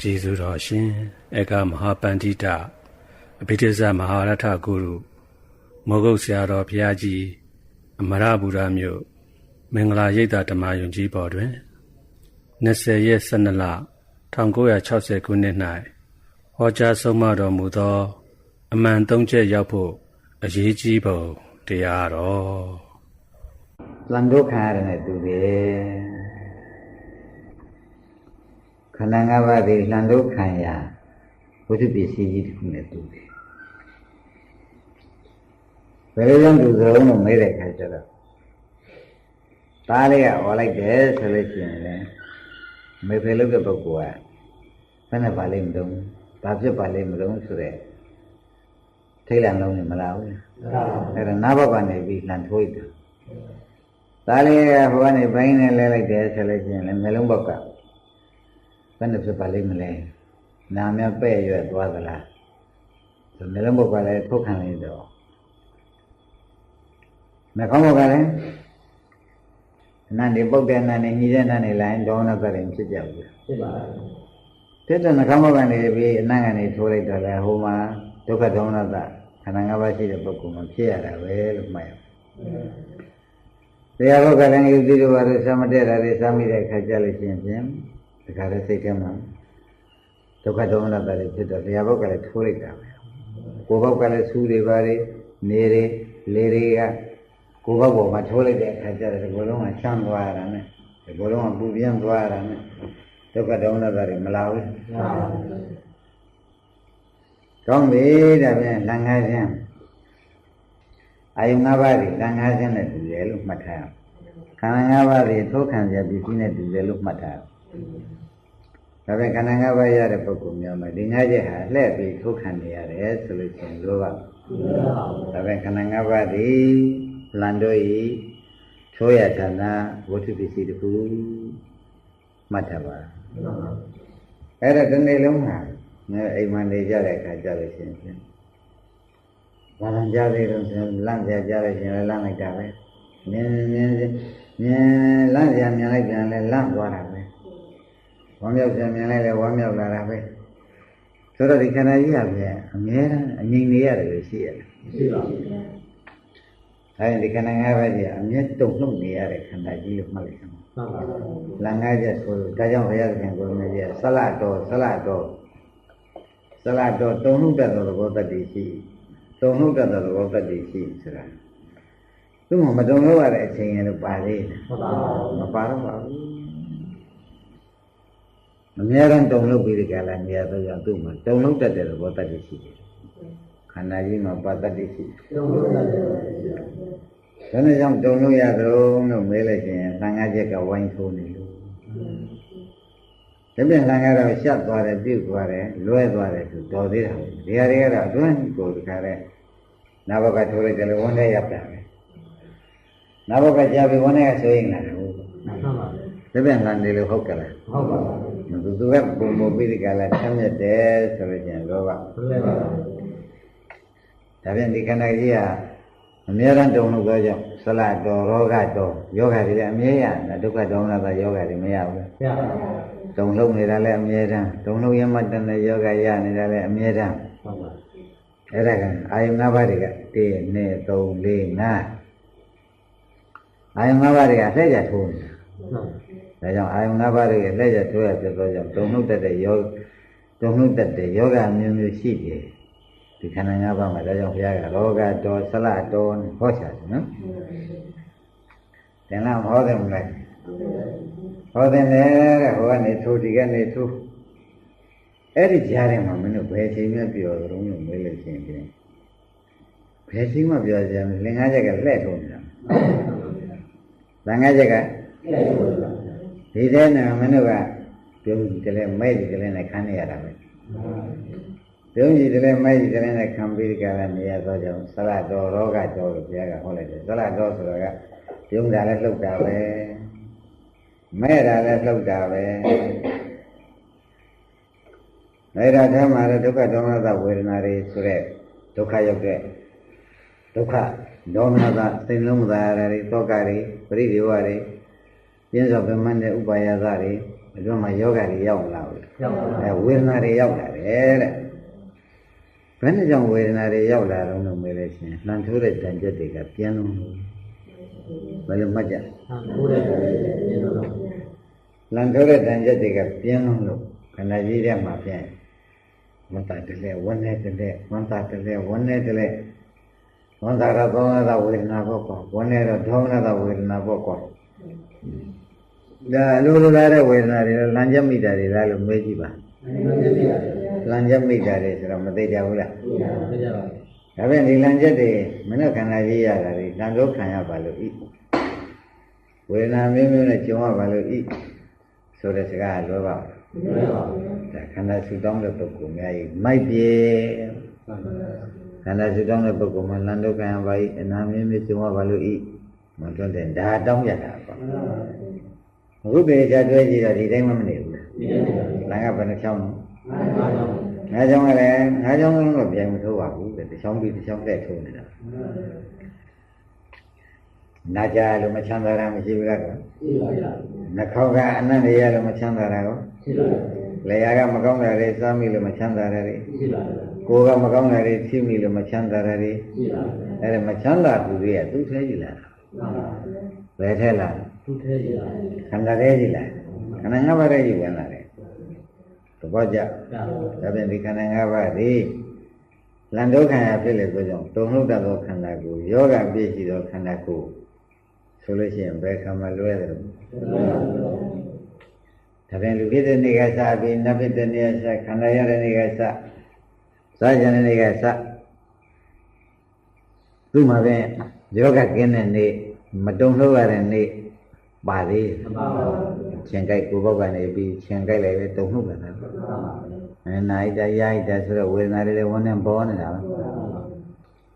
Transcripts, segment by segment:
ကျေးဇူးတော်ရှင်ဧကမဟာပန္တိတအဘိဓိဇမဟာရထဂုရုမောဂုတ်ဆရာတော်ဘုရားကြီးအမရဗုဒ္ဓမြို့မင်္ဂလာရိပ်သာဓမ္မယုံကြီးပေါ်တွင်20ရက်12လ1960ခုနှစ်၌ဟောကြားဆုံးမတော်မူသော အမှန်သုံးချက်ရောက်ဖို့အရေးကြီးပုံတရားတော်လန်ဒုက္ခရတဲ့သူတွေ ခန္ဓာ၅ပါးဒီလှန်လို့ခံရဝိသုပစ္စည်းကြီးတစ်ခုနဲ့တူတယ်ဘယ်လိုကြောင့်တူသလုံးလို့မေးတဲ့ခါကျတော့သားလေးကဟောလိုက်တယ်ဆိုလို့ရှိရင်လည်းမေဖေလုပ်တဲ့ပုဂ္ဂိုလ်ကဘယ်နဲ့ပါလိမ့်မလို့ဘာဖြစ်ပါလိမ့်မလို့ဆိုတဲ့ထိတ်လန့်လုံးနေမလားဘူးအဲ့ဒါနားဘက်ကနေပြီးလှန်ထိုးတယ်သားလေးကဟိုကနေဘိုင်းနဲ့လဲလိုက်တယ်ဆိုလို့ရှိရင်လည်းမျိုးလုံးဘက်က ဘယ်နဲ့ဖြစ်ပါလိမ့်မလဲနာမြပဲ့ရွက်သွားသလားဒီမျိုးလုံးဘက်ကလည်းထုတ်ခံလိုက်တော့နှခေါင်းဘက်ကလည်းနာနေပုတ်တဲ့နာနေညီတဲ့နာနေလိုင်းဒေါနကရင်ဖြစ်ကြဘူးဖြစ်ပါဘူးတဲ့တဲ့နှခေါင်းဘက်ကနေပြီးအနံ့ကနေထိုးလိုက်တော့လေဟိုမှာဒုက္ခဒေါနတခန္ဓာ၅ပါးရှိတဲ့ပုဂ္ဂိုလ်မှာဖြစ်ရတာပဲလို့မှတ်ရတရားဘက်ကလည်းယုတိတို့ဘာလို့သမတဲ့တာတွေစမ်းမိတဲ့ခါကြလို့ရှိရင်ဖြင့်ဒီ ခါလေးစိတ်ထဲမှာဒုက္ခဒေါမနတာတွေဖြစ်တော့တရားဘုတ်ကလည်းထိုးလိုက်တာပဲကိုယ်ဘုတ်ကလည်းဆူးတွေပါတွေနေတွေလေတွေကကိုယ်ဘုတ်ပေါ်မှာထိုးလိုက်တဲ့အခါကျတော့ဒီဘလုံးကချမ်းသွားရတာနဲ့ဒီဘလုံးကပူပြင်းသွားရတာနဲ့ဒုက္ခဒေါမနတာတွေမလာဘူးကောင်းပြီဒါပြန်လန်ငါးခြင်းအာယု၅ပါးတွေလန်ငါးခြင်းနဲ့တူတယ်လို့မှတ်ထားရအောင်ခန္ဓာ၅ပါးတွေထိုးခံရပစ္စည်းနဲ့တူတယ်လို့မှတ်ထားရအောင် ဒါပေမဲ့ခန္ဓာ၅ပါးရတဲ့ပုဂ္ဂိုလ်များမှာဒီငါးချက်ဟာလှည့်ပြီးထုတ်ခံနေရတယ်ဆိုလို့ရှိရင်လောဘဒါပေမဲ့ခန္ဓာ၅ပါးဒီလန်တို့ဤထိုးရဌာနဝတ္ထုပစ္စည်းတခုမှတ်ထားပါအဲ့ဒါဒီနေ့လုံးဟာငါအိမ်မှာနေကြတဲ့အခါကြလို့ရှိရင်ဘာလံကြသေးလို့ဆိုလန့်ကြကြလို့ရှိရင်လန့်လိုက်တာပဲမြင်မြင်မြင်လန့်ကြမြင်လိုက်ပြန်လဲလန့်သွားတာပဲ ဝမ်းမြောက်ပြန်မြင်လိုက်လဲဝမ်းမြောက်လာတာပဲဆိုတော့ဒီခန္ဓာကြီးကပြန်အမြဲတမ်းအငြိမ်နေရတယ်လို့ရှိရတယ်ရှိပါဘူးအဲဒီခန္ဓာငါးပါးကြီးအမြဲတုံ့နှုတ်နေရတဲ့ခန္ဓာကြီးလို့မှတ်လိုက်အောင်မှန်ပါဘူးလငါးချက်ဆိုဒါကြောင့်ဘုရားရှင်ကိုယ်မြတ်ဆလတော်ဆလတော်ဆလတော်တုံ့နှုတ်တဲ့သဘောတတ္တိရှိတုံ့နှုတ်တဲ့သဘောတတ္တိရှိဆိုတာသူ့မှာမတုံ့လို့ရတဲ့အချိန်ရလို့ပါသေးတယ်မပါတော့ပါဘူး အများရန်တုံလို့ပြီးဒီကလာနေရတော့ကြောင့်သူ့မှာတုံလို့တတ်တဲ့သဘောတတ်ရှိတယ်ခန္ဓာကြီးမှာပါတတ်ရှိတုံလို့တတ်တယ်ဒါနဲ့ကြောင့်တုံလို့ရသလုံးလို့မေးလိုက်ရင်သံဃာချက်ကဝိုင်းထိုးနေလို့ဒါပြန်လန်ကတော့ရှက်သွားတယ်ပြုတ်သွားတယ်လွဲသွားတယ်ဆိုတော်သေးတာဒီဟာတွေကတော့အတွင်းကိုတခါတဲ့နာဘကထိုးလိုက်တယ်လို့ဝန်ထဲရပ်တာပဲနာဘကကြာပြီဝန်ထဲကဆိုရင်လာတယ်ဟုတ်ပါဘူးဒါပြန်လန်နေလို့ဟုတ်ကလားဟုတ်ပါဘူး သူသူကပုံမပိရိကလာဆမ်းမြတ်တယ်ဆိုလို့ကျင်လောဘဒါပြန်ဒီခန္ဓာကြီးကအမြဲတမ်းတုံလို့သောကြောင့်ဆလတော်ရောဂတော်ယောဂတွေလည်းအမြဲရဒုက္ခဒေါမနတာယောဂတွေမရဘူးမရပါဘူးတုံလုံးနေတာလည်းအမြဲတမ်းတုံလုံးရမတန်တဲ့ယောဂရနေတာလည်းအမြဲတမ်းဟုတ်ပါအဲ့ဒါကအာယု၅ပါးတွေက1 2 3 4 5အာယု၅ပါးတွေကလက်ရထိုးနေတာ ဒါကြောင့်အာယုံ၅ပါးရဲ့လက်ရထိုးရပြသောကြောင့်တုံနှုတ်တတ်တဲ့ယောတုံနှုတ်တတ်တဲ့ယောဂမျိုးမျိုးရှိတယ်ဒီခန္ဓာ၅ပါးမှာဒါကြောင့်ဘုရားကရောဂတော်ဆလတော်ဟောချတယ်နော်တင်လားဟောတယ်မလားဟောတယ်လေတဲ့ဟိုကနေထိုးဒီကနေထိုးအဲ့ဒီကြားထဲမှာမင်းတို့ဘယ်ချိန်မှပြောကြုံလို့မေးလို့ရှိရင်ပြင်ဘယ်ချိန်မှပြောကြမလဲလင်္ကားချက်ကလှဲ့ထုံးနေတာလင်္ကားချက်ကလှဲ့ထုံးနေတာ ဒီတဲ့နာမင်းတို့ကပြုံးကြီးတလဲမဲ့ကြီးတလဲနဲ့ခံနေရတာပဲပြုံးကြီးတလဲမဲ့ကြီးတလဲနဲ့ခံပြီးကြတာနေရသောကြောင့်သရတော်ရောဂတော်လို့ဘုရားကဟောလိုက်တယ်သရတော်ဆိုတော့ကပြုံးတာလည်းလှုပ်တာပဲမဲ့တာလည်းလှုပ်တာပဲအဲ့ဒါထဲမှာလည်းဒုက္ခဒေါမနသဝေဒနာတွေဆိုတဲ့ဒုက္ခရောက်တဲ့ဒုက္ခဒေါမနသစိတ်လုံးမသာရတွေတောကတွေပရိဒီဝတွေ ပြင်းစွာပြမန်းတဲ့ဥပါယသတွေအတွင်းမှာယောဂတွေရောက်လာဘူးရောက်ပါအဲဝေဒနာတွေရောက်လာတယ်တဲ့ဘယ်နဲ့ကြောင့်ဝေဒနာတွေရောက်လာတော့လို့မေးလို့ရှိရင်လှန်ထိုးတဲ့တန်ကြက်တွေကပြင်းလို့ဘယ်လိုမှတ်ကြဟာကိုယ်တဲ့ပြင်းတော့လန်ထိုးတဲ့တန်ကြက်တွေကပြင်းလို့လို့ခန္ဓာကြီးထဲမှာပြင်းဝန္တာတလဲဝန်းနေတလဲဝန္တာတလဲဝန်းနေတလဲဝန္တာရသောနာဝေဒနာပေါ့ကွာဝန်းနေတော့ဒေါမနတာဝေဒနာပေါ့ကွာ ဒါအလိုလိုလာတဲ့ဝေဒနာတွေလမ်းကြမိတာတွေလားလို့မေးကြည့်ပါအဲ့ဒီပြရတယ်လမ်းကြမိတာတွေဆိုတော့မသိကြဘူးလားမကြပါဒါပြန်ဒီလမ်းချက်တွေမနှက်ခန္ဓာကြီးရတာတွေလမ်းတော့ခံရပါလို့ဤဝေဒနာမျိုးမျိုးနဲ့ကြုံရပါလို့ဤဆိုတဲ့စကားကလွယ်ပါဘူးဘူးမကြပါဘူးဒါခန္ဓာဆူတောင်းတဲ့ပုဂ္ဂိုလ်များကြီးမိုက်ပြေခန္ဓာဆူတောင်းတဲ့ပုဂ္ဂိုလ်မှာလမ်းတော့ခံရပါ၏အနာမျိုးမျိုးကြုံရပါလို့ဤမတွန်းတဲ့ဒါတောင်းရတာပေါ့ အခုပေကြတွဲကြည့်တော့ဒီတိုင်းမှမနေဘူးလားဒီနေ့ပါလမ်းကဘယ်နှချောင်းလဲအားကြောင့်ငါးချောင်းကလည်းငါးချောင်းလုံးတော့ပြန်မထိုးပါဘူးတဲ့တစ်ချောင်းပြီးတစ်ချောင်းတက်ထိုးနေတာနာကြလို့မချမ်းသာတာမရှိဘူးလားကွာရှိပါလားနှာခေါင်းကအနံ့တွေရလို့မချမ်းသာတာကောရှိပါလားလေယာကမကောင်းတာတွေစားမိလို့မချမ်းသာတာတွေရှိပါလားကိုယ်ကမကောင်းတာတွေထိမိလို့မချမ်းသာတာတွေရှိပါလားအဲ့ဒါမချမ်းသာသူတွေကသူ့ထဲကြီးလာတာ ဘယ်ထဲလာသူထဲရတာခန္ဓာထဲကြီးလာခန္ဓာငါးပါးထဲကြီးဝင်လာတယ်သဘောကျဒါဒါပြန်ဒီခန္ဓာ၅ပါးဒီလန်ဒုက္ခရဖြစ်လေဆိုကြောင့်တုံ့လို့တတ်သောခန္ဓာကိုယ်ယောဂပြည့်စုံသောခန္ဓာကိုယ်ဆိုလို့ရှိရင်ဘယ်ခါမှလွဲတယ်လို့ဒါပြန်လူဖြစ်တဲ့နေ့ကစပြီးနတ်ဖြစ်တဲ့နေ့ကစခန္ဓာရတဲ့နေ့ကစစားကြတဲ့နေ့ကစသူ့မှာပဲယောဂကင်းတဲ့နေ့ မတုံ့လို့ရတဲ့နေ့ပါသေးတယ်မပါပါဘူးချင်းကြိုက်ကိုယ်ဘောက်ကနေပြီးချင်းကြိုက်လိုက်ပဲတုံ့လို့လာတယ်အဲနာဣတယာဣတဆိုတော့ဝေဒနာတွေလည်းဝန်းနေပေါ်နေတာပဲ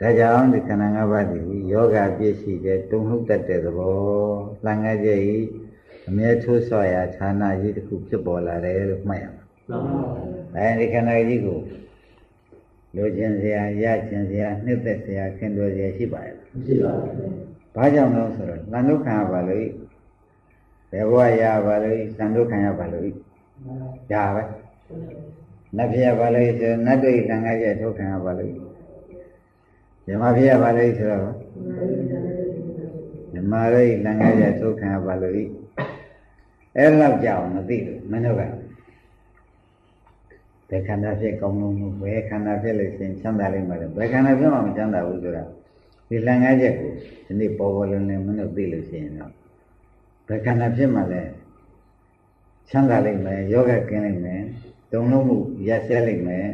ဒါကြောင့်ဒီခန္ဓာ၅ပါးဒီယောဂပြည့်စုံတဲ့တုံ့လှုပ်တတ်တဲ့သဘောလှန်ငယ်ကြဤအမြဲထိုးဆော့ရာဌာနကြီးတစ်ခုဖြစ်ပေါ်လာတယ်လို့မှတ်ရမှာမှန်ပါဘူးအဲဒီခန္ဓာကြီးကိုလိုချင်စရာရချင်စရာနှစ်သက်စရာခင်တော်စရာရှိပါရဲ့ရှိပါဘူး ဘာကြောင့်လဲဆိုတော့လန်ဒုက္ခရပါလို့ဘယ်ဘဝရပါလို့လန်ဒုက္ခရပါလို့ဒါပဲနတ်ဖြစ်ရပါလို့ဆိုနတ်တို့တန်ခါကျဒုက္ခရပါလို့ဓမ္မဖြစ်ရပါလို့ဆိုတော့ဓမ္မတို့တန်ခါကျဒုက္ခရပါလို့အဲ့လောက်ကြောင်မသိလို့မင်းတို့ကဘယ်ခန္ဓာဖြစ်ကောင်းလုံးလို့ဘယ်ခန္ဓာဖြစ်လို့ရှင်ချမ်းသာလိမ့်မယ်ဘယ်ခန္ဓာဖြစ်မှမချမ်းသာဘူးဆိုတာ ဒီလန်ငါးချက်ကိုဒီနေ့ပေါ်ပေါ်လင်းလင်းမင်းတို့သိလို့ရှိရင်တော့ဘယ်ခန္ဓာဖြစ်မှလဲချမ်းသာလိမ့်မယ်ယောဂကင်းလိမ့်မယ်တုံလုံးမှုရက်စဲလိမ့်မယ်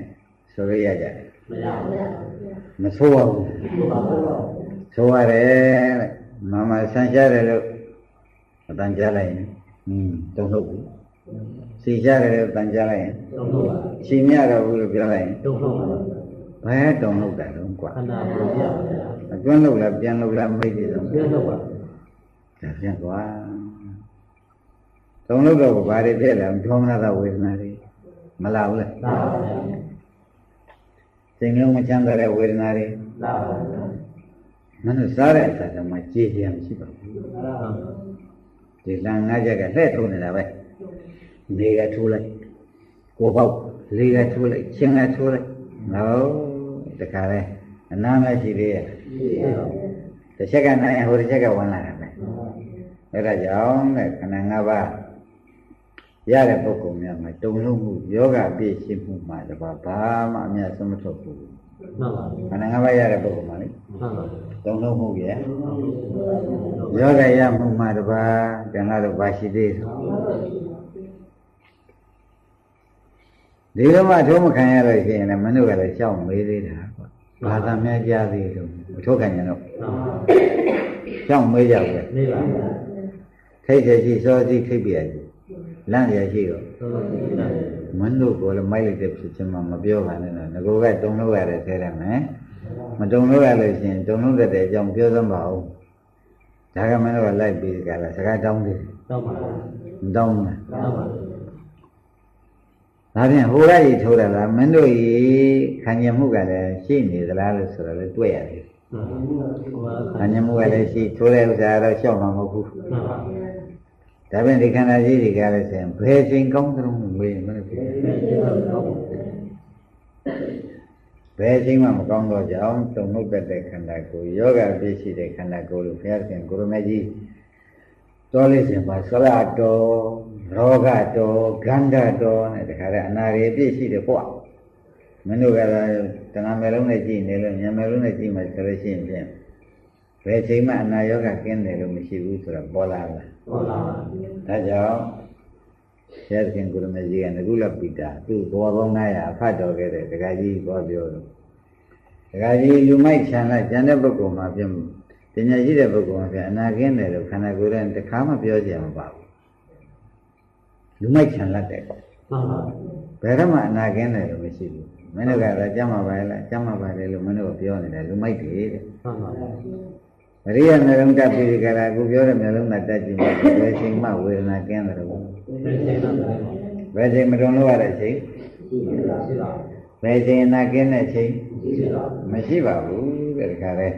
ဆိုရရကြတယ်မရဘူးမဆိုးပါဘူးဟုတ်ပါဘူးဆိုရတယ်တဲ့မမဆန်းရှားတယ်လို့အတန်ကြားလိုက်ရင်อืมတုံလုံးဘူးစီရှားတယ်လို့အတန်ကြားလိုက်ရင်တုံ့လို့ပါစီမြတော့ဘူးလို့ပြောလိုက်ရင်တုံ့လို့ပါ ဘယ်တုံလုံးတာတော့ကွာခန္ဓာကိုယ်ပြပါဗျာအတွန်းလို့လားပြန်လို့လားမိတ်တယ်တော့ပြတ်တော့ပါဒါပြန်သွားသုံးလို့တော့ဘာတွေဖြစ်လဲဒေါမနတာဝေဒနာတွေမလာဘူးလားလာပါဗျာစိတ်လုံးမချမ်းသာတဲ့ဝေဒနာတွေလာပါဗျာမင်းတို့စားတဲ့အစားကမှကြည်ကြံမရှိပါဘူးလာပါဒီလမ်းငါးချက်ကလှဲ့ထုံးနေတာပဲနေကထိုးလိုက်ကိုပေါက်လေးကထိုးလိုက်ချင်းကထိုးလိုက်နော် တခါလဲအနာမရှိသေးရဲ့ရှိပါဘူးတစ်ချက်ကနိုင်ဟိုတစ်ချက်ကဝင်လာတာပဲအဲ့ဒါကြောင့်တဲ့ခန္ဓာ၅ပါးရတဲ့ပုဂ္ဂိုလ်များမှာတုံ့လုံးမှုယောဂပြည့်စုံမှုမှာတပါးဘာမှအမြတ်ဆုံးမထုတ်ဘူးမှန်ပါဘူးခန္ဓာ၅ပါးရတဲ့ပုဂ္ဂိုလ်မှာလေမှန်ပါဘူးတုံ့လုံးမှုရဲ့ယောဂရမှုမှာတပါးကံကတော့ဘာရှိသေးလဲ ဒီလိုမှထုံးမခံရလို့ရှိရင်လည်းမင်းတို့ကလည်းရှောက်မေးသေးတာကွာဘာသာများကြားသေးလို့မထုတ်ခံကြတော့မှန်ပါဘူးရှောက်မေးကြဘူးလေနေပါဗျာထိတ်တယ်ရှိစောစီခိတ်ပြရစီလန့်ရရှိတော့သုံးလို့ရှိတယ်မင်းတို့ကလည်းမိုက်လိုက်တဲ့ဖြစ်ချင်းမှမပြောပါနဲ့နော်ငကိုကတုံလို့ရတယ်ဆဲတယ်မယ်မတုံလို့ရလို့ရှိရင်တုံလို့တတ်တဲ့အကြောင်းပြောသမ်းပါဦးဒါကမင်းတို့ကလိုက်ပြီးကြလားစကားတောင်းသေးတယ်တော့ပါဘူးမတောင်းဘူးလားတော့ပါဘူး ဒါဖြင့်ဟိုကကြီးထိုးတယ်လားမင်းတို့ကြီးခံရမှုကလည်းရှိနေသလားလို့ဆိုတော့လည်းတွေ့ရတယ်မှန်ပါဘူးဟိုကခံရမှုကလည်းရှိထိုးတဲ့ဥစ္စာကတော့ရှောက်မှာမဟုတ်ဘူးမှန်ပါဘူးဒါဖြင့်ဒီခန္ဓာကြီးတွေကလည်းဆိုရင်ဘယ်ချိန်ကောင်းသလုံးမေးမလို့ဖြစ်တယ်ဘယ်ချိန်မှမကောင်းတော့ကြောင်းသုံးနှုတ်တတ်တဲ့ခန္ဓာကိုယ်ယောဂပြည့်ရှိတဲ့ခန္ဓာကိုယ်လို့ဘုရားရှင်ကိုရမကြီးတော်လေးစင်ပါဆလာတော် ရောဂတော်ဂန္ဓတော်နဲ့တခါတည်းအနာရီပြည့်ရှိတယ်ပေါ့မင်းတို့ကလည်းတဏှာမျိုးလုံးနဲ့ကြည့်နေလို့ဉာဏ်မျိုးလုံးနဲ့ကြည့်မှဆိုလို့ရှိရင်ဖြင့်ဘယ်ချိန်မှအနာယောဂကင်းတယ်လို့မရှိဘူးဆိုတော့ပေါ်လာလားဟုတ်လားဒါကြောင့်ဆရာရှင်ကိုရမကြီးကငကုလပိတာသူ့ဘောပေါင်း900အဖတ်တော်ခဲ့တဲ့ဒကာကြီးပြောပြောလို့ဒကာကြီးလူမိုက်ခြံလိုက်ကျန်တဲ့ပုဂ္ဂိုလ်မှာပြင်းပညာရှိတဲ့ပုဂ္ဂိုလ်မှာပြအနာကင်းတယ်လို့ခန္ဓာကိုယ်နဲ့တစ်ခါမှပြောကြမပါဘူး လူမိုက်ခြံလိုက်တယ်ပေါ့ဟုတ်ပါဘယ်တော့မှအနာကင်းတယ်လို့မရှိဘူးမင်းတို့ကတော့ကြမ်းမှာပါလားကြမ်းမှာပါတယ်လို့မင်းတို့ကပြောနေတယ်လူမိုက်တွေတဲ့ဟုတ်ပါအရိယာမျိုးလုံးတက်ပြီးဒီကရာအခုပြောတဲ့မျိုးလုံးနဲ့တက်ကြည့်မှဘယ်ချိန်မှဝေဒနာကင်းတယ်လို့ဒီချိန်တော့တယ်ဘယ်ချိန်မတုံလို့ရတဲ့ချိန်ရှိတာရှိတာဘယ်ချိန်အနာကင်းတဲ့ချိန်ရှိတာမရှိပါဘူးတဲ့ဒီခါလဲ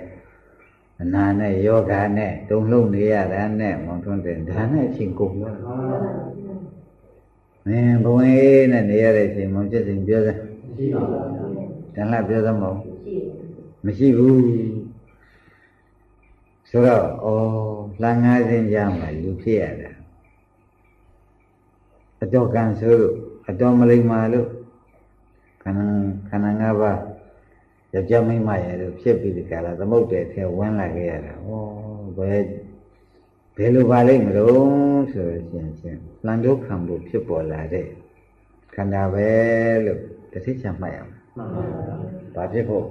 အနာနဲ့ယောဂနဲ့တုံလုံးနေရတာနဲ့မောင်ထွန်းတဲ့ဒါနဲ့အချိန်ကုန်ရော မင်းဘဝင်နဲ့နေရတဲ့ချိန်မောင်ကျက်စဉ်ပြောစမ်းရှိတာတန်လှပြောစမ်းမဟုတ်မရှိဘူးဆိုတော့ဩလှန်ငါးစဉ်ကြမှာလူဖြစ်ရတာအတော်ကံဆိုလို့အတော်မလိမ္မာလို့ခန္ဓာခန္ဓာ၅ပါးယောက်ျားမိန်းမရဲ့လို့ဖြစ်ပြီးဒီကလာသမုတ်တယ်ထဲဝင်လာခဲ့ရတာဩဘယ်ဘ ယ်လိုပါလိမ့်မလို့ဆိုလို့ရှိရင်ချင်းလှန်ဒုက္ခံဖို့ဖြစ်ပေါ်လာတဲ့ခန္ဓာပဲလို့တစ်သိချမှတ်ရမှာမှန်ပါပါဘာဖြစ်ဖို့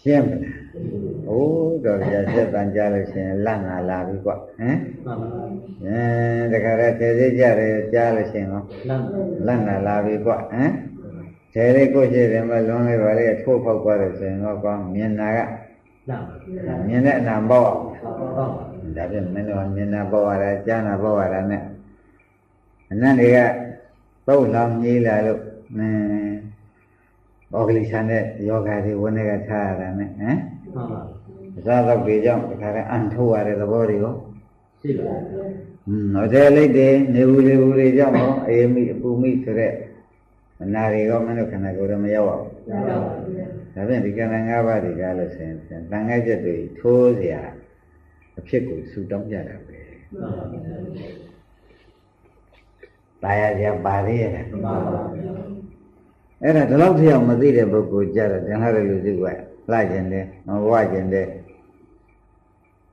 ရှင်းမလား။အိုးတော်ပြဆက်တန်ကြလို့ရှရင်လန့်ငါလာပြီကွဟမ်မှန်ပါ။အင်းတခါတည်းသေသေးကြတယ်ကြားလို့ရှရင်ဟောလမ်းလန့်ငါလာပြီကွဟမ်။သေလေးကိုရှိတယ်မလွန်လေးပါလေထိုးဖောက်သွားတယ်ဆိုရင်တော့ကောင်းမြင်နာကလ မ်းမြင်တဲ့အနာပေါ့ဟုတ်ပါဒါဖြင့်မင်းတို့ကမြင်နာပေါ့ရတာကြားနာပေါ့ရတာနဲ့အနန္တတွေကပုတ်လောင်ကြီးလာလို့အင်းဘောဂလိဆန်တဲ့ယောဂါတွေဝန်းတွေကထားရတာနဲ့ဟမ်မှန်ပါအစားတော့တွေကြောင့်တခါတည်းအန်ထိုးရတဲ့သဘောတွေရောရှိပါอืมဟိုတယ်လိတ်တွေနေဘူးလေဘူးတွေကြောင့်ရောအေးမိအပူမိဆိုတဲ့အနာတွေရောမင်းတို့ခန္ဓာကိုယ်တော့မရောက်ပါဘူး ရပါ ဒါဖြင့်ဒီကံ၅ပါးတွေကလို့ဆိုရင်တန်ခါးချက်တွေထိုးเสียအဖြစ်ကိုဆူတောင်းကြတာပဲ မှန်ပါ ตายရကြပါသေးရဲ့ မှန်ပါ အဲ့ဒါဒီလောက်ထအောင်မသိတဲ့ပုဂ္ဂိုလ်ကြတော့တင်လာတဲ့လူစုကလှကျင်တယ်မဝကျင်တယ်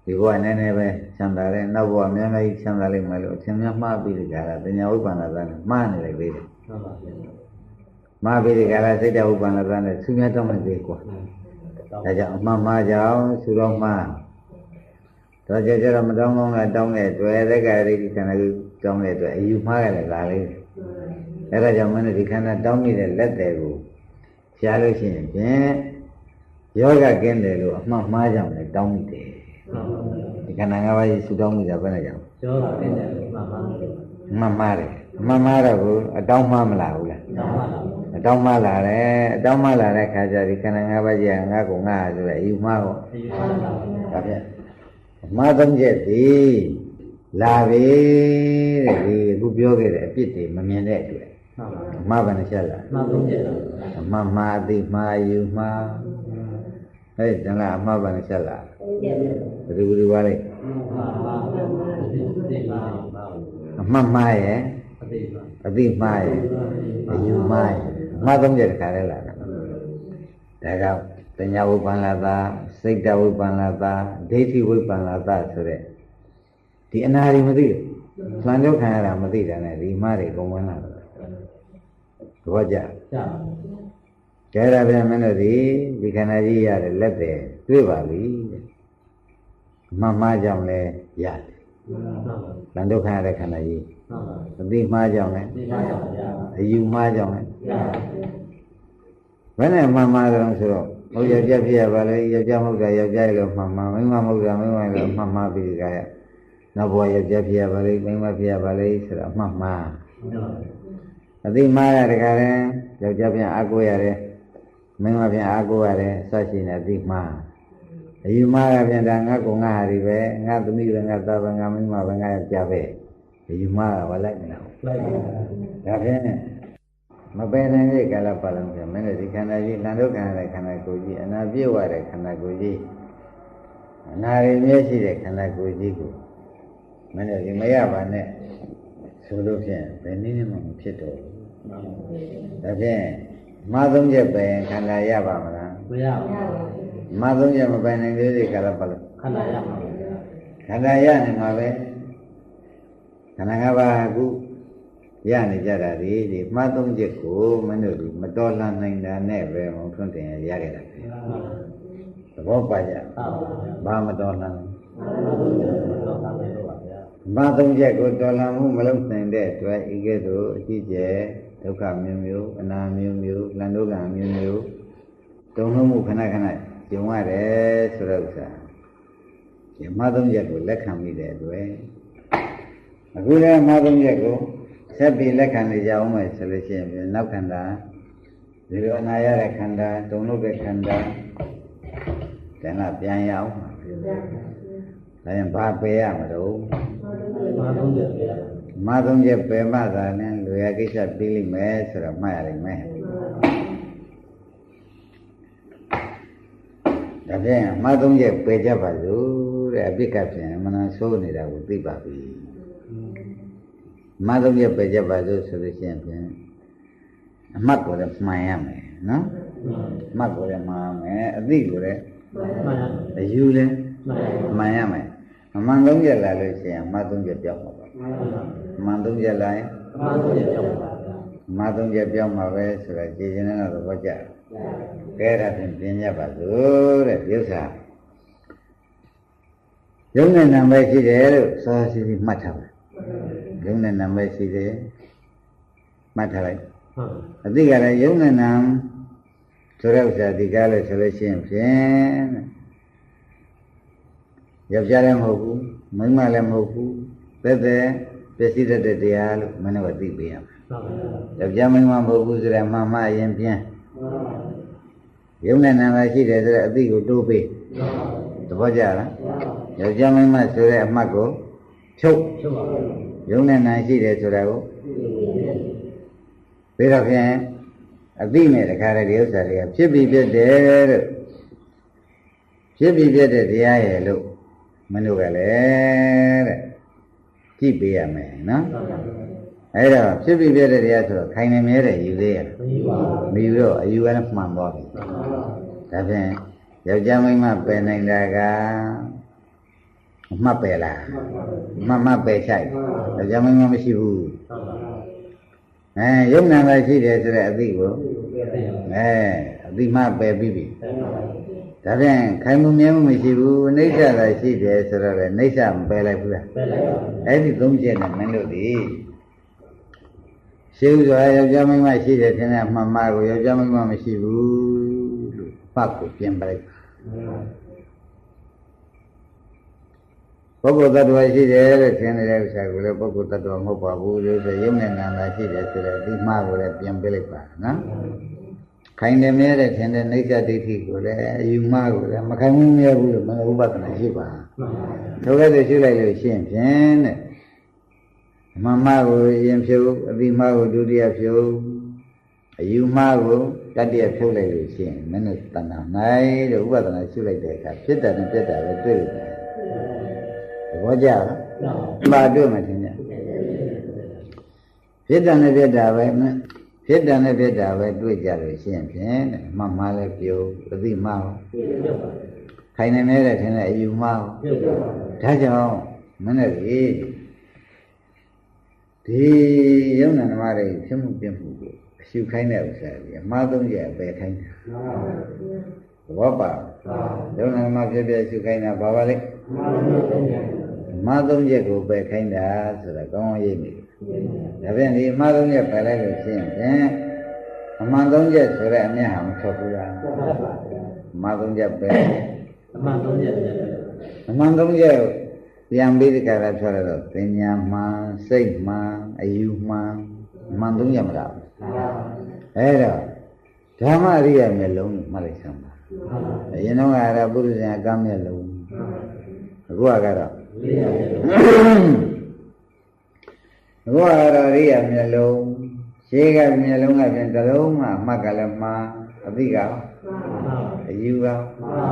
ဒီဘဝနည်းနည်းပဲချမ်းသာတယ်နောက်ဘဝအများကြီးချမ်းသာလိမ့်မယ်လို့အထင်များမှားပြီးဒီကရာပညာဥပ္ပန္နသနဲ့မှားနေလိုက်သေးတယ် မှန်ပါ မှားပြီးဒီကရာစိတ်တဥပ္ပန္နသနဲ့သူများတော့မသေးကွာဒါကြောင့်အမှန်မှားကြောင်းသူတော်မှားတော့ကြကြတော့မတောင်းကောင်းတာတောင်းတဲ့တွေ့တဲ့ကရိဒီခန္ဓာကိုတောင်းတဲ့အတွက်အယူမှားရတယ်ဒါလေးအဲ့ဒါကြောင့်မင်းတို့ဒီခန္ဓာတောင်းနေတဲ့လက်တွေကိုရှားလို့ရှိရင်ဖြင့်ယောဂကင်းတယ်လို့အမှန်မှားကြောင်းလည်းတောင်းမိတယ်မှန်ပါဒီခန္ဓာ၅ပါးကြီးဆူတောင်းမိတာဘယ်နဲ့ကြောင့်ကျောတာတင်တယ်မှန်ပါအ မှန်မှားတယ်အမှန်မှားတော့ကိုအတောင်းမှားမလာဘူးလားတောင်းပါလားအတောင်းမှလာတယ်အတောင်းမှလာတဲ့ခါကျဒီခန္ဓာ၅ပါးကြီးကငါ့ကိုငါ့ဆိုရအယူမှားကိုဒီပါလားဒါဖြင့်အမှားသုံးချက်သည်လာပြီတဲ့ဒီအခုပြောခဲ့တဲ့အပြစ်တွေမမြင်တဲ့အတွက်မှန်ပါအမှားဘယ်နှချက်လားမှန်ပါကြည့်တာအမှားမှားအသိမှားအယူမှားဟဲ့တလားအမှားဘယ်နှချက်လားဘယ်သူဘယ်သူပါလဲမှန်ပါဒီပါပါ အမှားမှားရဲ့အတိပါအသိမှားရဲ့အယူမှားရဲ့အမှားသုံးချက်တခါလဲလာတာဒါကြောင့်ပညာဝိပ္ပန္နတာစိတ်တဝိပ္ပန္နတာဒိဋ္ဌိဝိပ္ပန္နတာဆိုတဲ့ဒီအနာတွေမသိဘူးလှန်ကြောက်ခံရတာမသိတာနဲ့ဒီမှားတွေကုန်ဝင်လာတယ်ဘောကြကြာကျဲရပြန်မင်းတို့ဒီဒီခန္ဓာကြီးရတယ်လက်တယ်တွေ့ပါပြီတဲ့အမှန်မှားကြောင့်လဲရတယ် မှန်ပါလှန်ဒုက္ခရတဲ့ခန္ဓာကြီးမှန်ပါအသိမှားကြောင့်လဲဒီပါကြောင့်ကြာအယူမှားကြောင့်လဲကြာဘယ်နဲ့မှန်မှားတယ်ဆိုတော့ဟိုယောက်ျားဖြစ်ရပါလေယောက်ျားမဟုတ်တာယောက်ျားရဲ့မှန်မှားမိန်းမမဟုတ်တာမိန်းမရဲ့မှန်မှားပြီးကြရနောက်ဘဝယောက်ျားဖြစ်ရပါလေမိန်းမဖြစ်ရပါလေဆိုတော့မှန်မှားအသိမှားရတဲ့ခါလဲယောက်ျားပြန်အားကိုးရတယ်မိန်းမပြန်အားကိုးရတယ်စရှိနေအသိမှား အယူမှားကပြန်တာငါကောင်ငါဟာဒီပဲငါသမီးပဲငါသားပဲငါမိန်းမပဲငါယောက်ျားပဲအယူမှားကဘာလိုက်မလားလိုက်ပါဒါဖြင့်မပယ်နိုင်တဲ့ကာလပတ်လုံးဆိုမင်းတို့ဒီခန္ဓာကြီးလန်ဒုက္ခတဲ့ခန္ဓာကိုယ်ကြီးအနာပြည့်ဝတဲ့ခန္ဓာကိုယ်ကြီးအနာရည်မျက်ရှိတဲ့ခန္ဓာကိုယ်ကြီးကိုမင်းတို့ဒီမရပါနဲ့ဆိုလို့ဖြင့်ဘယ်နည်းနဲ့မှမဖြစ်တော့ဘူးဒါဖြင့်မသုံးချက်ပယ်ရင်ခန္ဓာရပါမလားမရပါဘူး မသုံးချက်မပယ်နိုင်သေးတဲ့ကာလပတ်လုံးခန္ဓာရပါဘူးခန္ဓာရနေမှာပဲခန္ဓာ၅ပါးအခုရနေကြတာဒီဒီမှတ်သုံးချက်ကိုမင်းတို့ဒီမတော်လှန်နိုင်တာနဲ့ပဲမထွန်းတင်ရရခဲ့တာပဲသဘောပါကြဟုတ်ပါဘူးဘာမတော်လှန်လဲတော့ပါမယ်လို့ပါဗျာမှတ်သုံးချက်ကိုတော်လှန်မှုမလုပ်နိုင်တဲ့အတွက်ဤကဲ့သို့အကြည့်ကျဲဒုက္ခမျိုးမျိုးအနာမျိုးမျိုးလန်ဒုက္ခမျိုးမျိုးတုံ့နှုံမှုခဏခဏ ကျုံရတယ်ဆိုတဲ့ဥစ္စာဒီမှတ်သုံးချက်ကိုလက်ခံမိတဲ့အတွက်အခုလည်းမှတ်သုံးချက်ကိုဆက်ပြီးလက်ခံနေကြအောင်မယ်ဆိုလို့ရှိရင်ပြန်နောက်ခန္ဓာဒီလိုအနာရတဲ့ခန္ဓာတုံ့နှုတ်တဲ့ခန္ဓာတဏှပြန်ရအောင်ပါဒါရင်ဘာပယ်ရမလို့မာသုံးချက်ဗျာမသုံးချက်ပယ်မှသာနဲ့လူရကိစ္စပြီးလိမ့်မယ်ဆိုတော့မှတ်ရလိမ့်မယ် ဒါဖြင့်မသုံးချက်ပယ်ကြပါစို့တဲ့အပြစ်ကဖြင့်မနာဆိုးနေတာကိုသိပါပြီမသုံးချက်ပယ်ကြပါစို့ဆိုလို့ရှိရင်ဖြင့်အမှတ်ကိုလည်းမှန်ရမယ်နော်အမှတ်ကိုလည်းမှန်ရမယ်အသိကိုလည်းမှန်အယူလည်းမှန်မှန်ရမယ်အမှန်သုံးချက်လာလို့ရှိရင်အမှတ်သုံးချက်ပြောက်မှာပါအမှန်သုံးချက်လာရင်မာသုံးချက်ကြောက်ပါဗျာမသုံးချက်ပြောင်းမှာပဲဆိုတော့ကြည်ကျင်တဲ့တော့သဘောကျတယ် ကဲဒါဖြင့်ပြင်ရပါစို့တဲ့ဒီဥစ္စာယုံနဲ့နာမည်ရှိတယ်လို့စောစီစီမှတ်ထားပါယုံနဲ့နာမည်ရှိတယ်မှတ်ထားလိုက်ဟုတ်အသိကလည်းယုံနဲ့နာဆိုတဲ့ဥစ္စာဒီကားလို့ဆိုလို့ရှိရင်ဖြင့်တဲ့ယောက်ျားလည်းမဟုတ်ဘူးမိန်းမလည်းမဟုတ်ဘူးသက်သက်ပစ္စည်းတတ်တဲ့တရားလို့မင်းတို့ကသိပေးရမယ်ဟုတ်ပါဗျာယောက်ျားမိန်းမမဟုတ်ဘူးဆိုတဲ့မှန်မှရင်ပြင်း ရုံနဲ့နာမရှိတယ်ဆိုတဲ့အသိကိုတိုးပေးသဘောကျလားယောက်ျားမိန်းမဆိုတဲ့အမှတ်ကိုဖြုတ်ချုပ်ပါဗျာရုံနဲ့နာရှိတယ်ဆိုတာကိုပြီးတော့ဖြင့်အသိနဲ့တခါတည်းဒီဥစ္စာတွေကဖြစ်ပြီးပြတ်တယ်လို့ဖြစ်ပြီးပြတ်တဲ့တရားရဲ့လို့မင်းတို့ကလည်းတဲ့ကြည့်ပေးရမယ်နော်ဟုတ်ပါဗျာ အဲ့တော့ဖြစ်ပြီးပြတဲ့တရားဆိုတော့ခိုင်နေမြဲတဲ့ယူသေးရမယူပါဘူးမယူတော့အယူကလည်းမှန်သွားပြီဒါဖြင့်ယောက်ျားမိန်းမပယ်နိုင်တာကအမှတ်ပယ်လားမမပယ်ချိုက်ယောက်ျားမိန်းမမရှိဘူးဟုတ်ပါဗျာအဲယုံနာလာရှိတယ်ဆိုတဲ့အသိကိုပြန်ပြန်အဲအသိမှပယ်ပြီးပြီပြန်ပါဗျာဒါဖြင့်ခိုင်မှုမြဲမှုမရှိဘူးအိဋ္ဌလာရှိတယ်ဆိုတော့လေအိဋ္ဌမပယ်လိုက်ဘူးလားပြန်လိုက်ပါဗျာအဲ့ဒီသုံးချက်နဲ့မင်းတို့ဒီ ရှိဥစွာယောက်ျားမိန်းမရှိတယ်ထင်တဲ့အမှန်မှကိုယောက်ျားမိန်းမရှိဘူးလို့ဖတ်ကိုပြင်ပလိုက်ပုဂ္ဂိုလ်တ attva ရှိတယ်လို့ထင်နေတဲ့ဥစ္စာကိုလည်းပုဂ္ဂိုလ်တ attva မဟုတ်ပါဘူးလို့ဆိုရုပ်နဲ့နာမ်သာရှိတယ်ဆိုတော့ဒီမှားကိုလည်းပြင်ပေးလိုက်ပါနော်ခိုင်တယ်မြဲတဲ့ထင်တဲ့အိဋ္ဌဒိဋ္ဌိကိုလည်းအယူမှားကိုလည်းမခိုင်မှုမြဲဘူးလို့မနဥပဒနာရှိပါမှန်ပါဗျာဒုက္ခတွေရှုလိုက်လို့ရှင်းဖြင့်တဲ့အ မှန်မှကိုရင်ဖြုတ်အပြီးမှကိုဒုတိယဖြုတ်အယူမှကိုတတိယဖြုတ်လိုက်လို့ရှင်းမင်းတို့တဏ္ဍာနိုင်တဲ့ဥပဒနာရှုလိုက်တဲ့အခါဖြစ်တယ်နဲ့ပြတ်တာပဲတွေ့လို့တယ်သဘောကျလားဟုတ်ဘာတွေ့မှထင်ကြဖြစ်တယ်နဲ့ပြတ်တာပဲမင်းဖြစ်တယ်နဲ့ပြတ်တာပဲတွေ့ကြလို့ရှင်းဖြင့်တဲ့မှန်မှလည်းပြုတ်အပြီးမှကိုပြုတ်ပါခိုင်နေနေတဲ့ထင်တဲ့အယူမှကိုပြုတ်ပါဒါကြောင့်မနေ့က ဒီယုံနာဓမ္မတွေဖြစ်မှုပြမှုကိုအရှုခိုင်းတဲ့ဥစ္စာကြီးအမှားသုံးချက်ပဲခိုင်းတာသဘောပါယုံနာဓမ္မဖြစ်ဖြစ်ရှုခိုင်းတာဘာပါလဲအမှားသုံးချက်ကိုပဲခိုင်းတာဆိုတာကောင်းအောင်ရိပ်နေဒါဖြင့်ဒီအမှားသုံးချက်ပဲလိုက်လို့ရှိရင်ဖြင့်အမှန်သုံးချက်ဆိုတဲ့အမြတ်ဟာမထွက်ဘူးလားအမှားသုံးချက်ပဲအမှန်သုံးချက်ပြန်တယ်အမှန်သုံးချက် ပြန်ပြီးဒီကရဖြောရတော့ပညာမှန်စိတ်မှန်အယူမှန်အမှန်သုံးချက်မလားအဲ့တော့ဓမ္မအရိယာမျက်လုံးကိုမှတ်လိုက်စမ်းပါအရင်တော့ကတော့ပုရိသင်အကမ်းမျက်လုံးအခုကတော့လေးရမယ်အခုကတော့ရိယာမျက်လုံးရှေးကမျက်လုံးကပြန်တစ်လုံးမှအမှတ်ကလည်းမှားအသိကမှန်ပါအယူကမှန်ပါ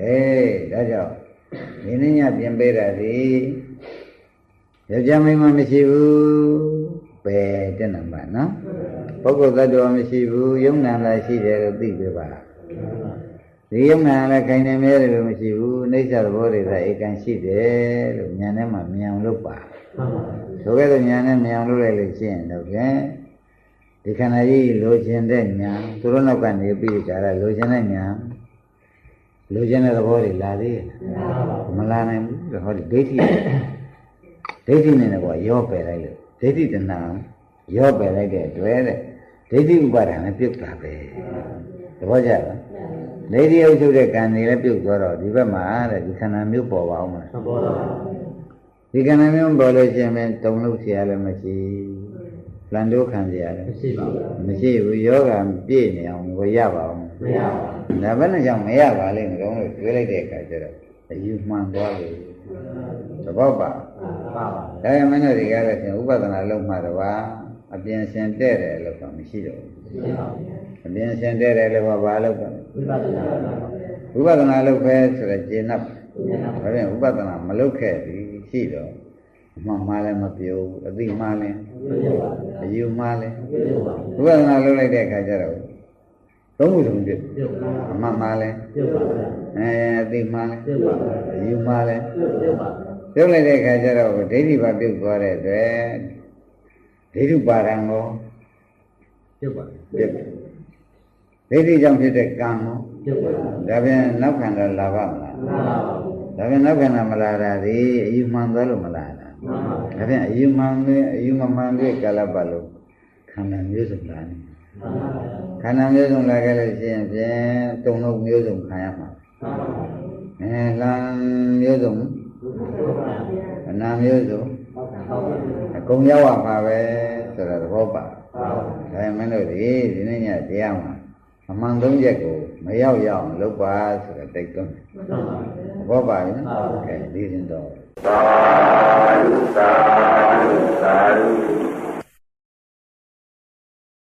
အေးဒါကြောင့် ဒီနေ့ညပြင်ပေးတာဒီယောက်ျားမိန်းမမရှိဘူးပဲတက်နံပါတ်နော်ပုဂ္ဂိုလ်သတ္တဝါမရှိဘူးယုံနာလာရှိတယ်လို့သိပြပါဒီယုံနာလည်းခိုင်နေမြဲတယ်လို့မရှိဘူးအိဋ္ဌသဘောတွေသာဧကန်ရှိတယ်လို့ဉာဏ်ထဲမှာမြင်အောင်လုပ်ပါမှန်ပါဆိုခဲ့တဲ့ဉာဏ်နဲ့မြင်အောင်လုပ်လိုက်လို့ရှိရင်တော့ဖြင့်ဒီခန္ဓာကြီးလိုချင်တဲ့ဉာဏ်သူတို့နောက်ကနေပြီးကြတာလိုချင်တဲ့ဉာဏ် လိုချင်တဲ့သဘောတွေလာသေးရဲ့မလာနိုင်ဘူးဟောဒီဒိဋ္ဌိဒိဋ္ဌိနဲ့ကွာရောပယ်လိုက်လို့ဒိဋ္ဌိတဏှာရောပယ်လိုက်တဲ့အတွက်တဲ့ဒိဋ္ဌိဥပါဒံလည်းပြုတ်တာပဲသဘောကျလားဒိဋ္ဌိအုပ်ချုပ်တဲ့ကံတွေလည်းပြုတ်သွားတော့ဒီဘက်မှာတဲ့ဒီခန္ဓာမျိုးပေါ်ပါအောင်မလားသဘောတော်ဒီကံမျိုးပေါ်လို့ရှိရင်ပဲတုံလို့ဆရာလည်းမရှိလန်တို့ခံဆရာလည်းမရှိပါဘူးမရှိဘူးယောဂပြည့်နေအောင်ကိုရပါအောင် မရပါဘူးဒါဘယ်နဲ့ကြောင့်မရပါလိမ့်မလို့လို့တွေးလိုက်တဲ့အခါကျတော့အယူမှန်သွားပြီသဘောပါပါပါဒါပေမဲ့လည်းဒီကားလည်းဖြင့်ဥပဒနာလုံးမှတော့ပါအပြင်ရှင်တဲ့တယ်လို့ကမရှိတော့ဘူးမရှိပါဘူးအပြင်ရှင်တဲ့တယ်လို့ဘာလို့ကဝိပဿနာပါပါဥပဒနာလုပ်ပဲဆိုတော့ကျေနပ်ဉာဏ်ဒါပြန်ဥပဒနာမလုပ်ခဲ့ဘူးရှိတော့အမှန်မှားလည်းမပြောဘူးအသိမှားလည်းမပြောပါဘူးအယူမှားလည်းမပြောပါဘူးဝိပဿနာလုပ်လိုက်တဲ့အခါကျတော့ သုံးခုလုံးပြည့်ပြောပါအမှန်မှားလည်းပြောပါဘူးအဲအသိမှားလည်းပြောပါဘူးအယူမှားလည်းပြောပါပြုတ်လိုက်တဲ့အခါကျတော့ဒိဋ္ဌိပါပြုတ်သွားတဲ့အတွက်ဒိဋ္ဌိပါဒံကိုပြောပါပြုတ်ဒိဋ္ဌိကြောင့်ဖြစ်တဲ့ကံကိုပြောပါဒါပြန်နောက်ခန္ဓာလာပါမလားမှန်ပါဘူးဒါပြန်နောက်ခန္ဓာမလာတာဒီအယူမှန်သွားလို့မလာတာမှန်ပါဒါပြန်အယူမှန်နဲ့အယူမမှန်တဲ့ကာလပတ်လုံးခန္ဓာမျိုးစုံလာနေမှန်ပါ ခန္ဓာမျိုးစုံလာခဲ့လို့ရှိရင်ဖြင့်တုံလုံးမျိုးစုံခံရမှာမှန်ပါအဲလံမျိုးစုံအနာမျိုးစုံဟုတ်ကဲ့ဟုတ်ကဲ့အကုန်ရောက်ရမှာပဲဆိုတာသဘောပါပါပါဒါပေမဲ့လို့ဒီဒီနေ့ညတရားမှာအမှန်သုံးချက်ကိုမရောက်ရအောင်လုပ်ပါဆိုတော့တိတ်သွင်းမှန်ပါသဘောပါပြီနော်ကဲဒီရင်တော့သာဓုသာဓုသာဓု